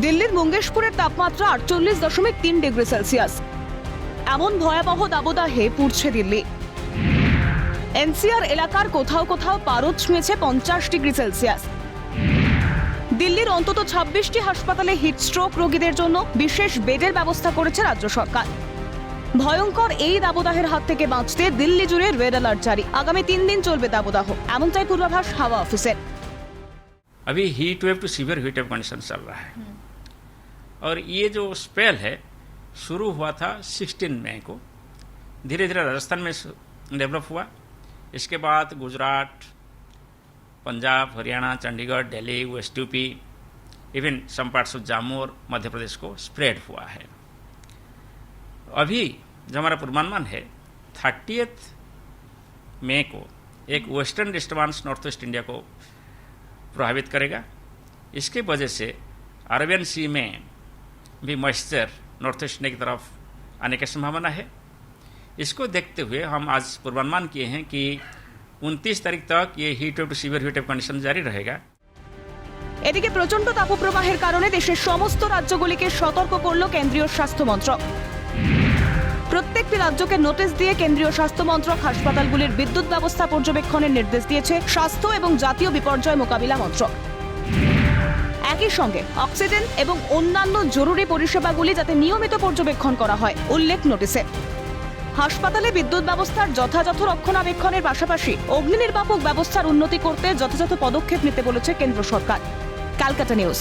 দিল্লির মঙ্গেশপুরের তাপমাত্রা আটচল্লিশ দশমিক তিন ডিগ্রি সেলসিয়াস। এমন ভয়াবহ দাবদাহে পুড়ছে দিল্লি। এনসিআর এলাকার কোথাও কোথাও পারদ ছুঁয়েছে পঞ্চাশ ডিগ্রি সেলসিয়াস। দিল্লির অন্তত ছাব্বিশটি হাসপাতালে হিটস্ট্রোক রোগীদের জন্য বিশেষ বেডের ব্যবস্থা করেছে রাজ্য সরকার। ভয়ঙ্কর এই দাবদাহের হাত থেকে বাঁচতে দিল্লি জুড়ে রেড অ্যালার্ট জারি। আগামী তিন দিন চলবে দাবদাহ। এমনটাই পূর্বাভাস হাওয়া অফিসের। अभी heat wave to severe heat wave condition चल रहा है। और ये जो स्पेल है शुरू हुआ था 16 मई को। धीरे धीरे राजस्थान में डेवलप हुआ। इसके बाद Gujarat Punjab Haryana Chandigarh Delhi west UP even some parts of Jammu और मध्य प्रदेश को स्प्रेड हुआ है। अभी जो हमारा पूर्वानुमान है थर्टीथ मई को एक western disturbance north west India को प्रभावित करेगा इसके वजह से अरबियन सी में भी मॉइस्चर नॉर्थ ईस्ट की तरफ आने की संभावना है इसको देखते हुए हम आज पूर्वानुमान किए हैं कि 29 तारीख तक ये heat wave to severe heat wave condition जारी रहेगा এদিকে প্রচন্ড তাপপ্রবাহের কারণে দেশের সমস্ত রাজ্যগুলিকে সতর্ক করল কেন্দ্রীয় স্বাস্থ্য মন্ত্রক প্রত্যেকটি রাজ্যকে নোটিশ দিয়ে কেন্দ্রীয় স্বাস্থ্য মন্ত্রক হাসপাতালগুলির বিদ্যুৎ ব্যবস্থা পর্যবেক্ষণের নির্দেশ দিয়েছে স্বাস্থ্য এবং জাতীয় বিপর্যয় মোকাবিলা মন্ত্রক। একই সঙ্গে অক্সিজেন এবং অন্যান্য জরুরি পরিষেবাগুলি যাতে নিয়মিত পর্যবেক্ষণ করা হয়, উল্লেখ নোটিশে। হাসপাতালে বিদ্যুৎ ব্যবস্থার যথাযথ রক্ষণাবেক্ষণের পাশাপাশি অগ্নি নির্বাপক ব্যবস্থার উন্নতি করতে যথাযথ পদক্ষেপ নিতে বলেছে কেন্দ্র সরকার। ক্যালকাটা নিউজ।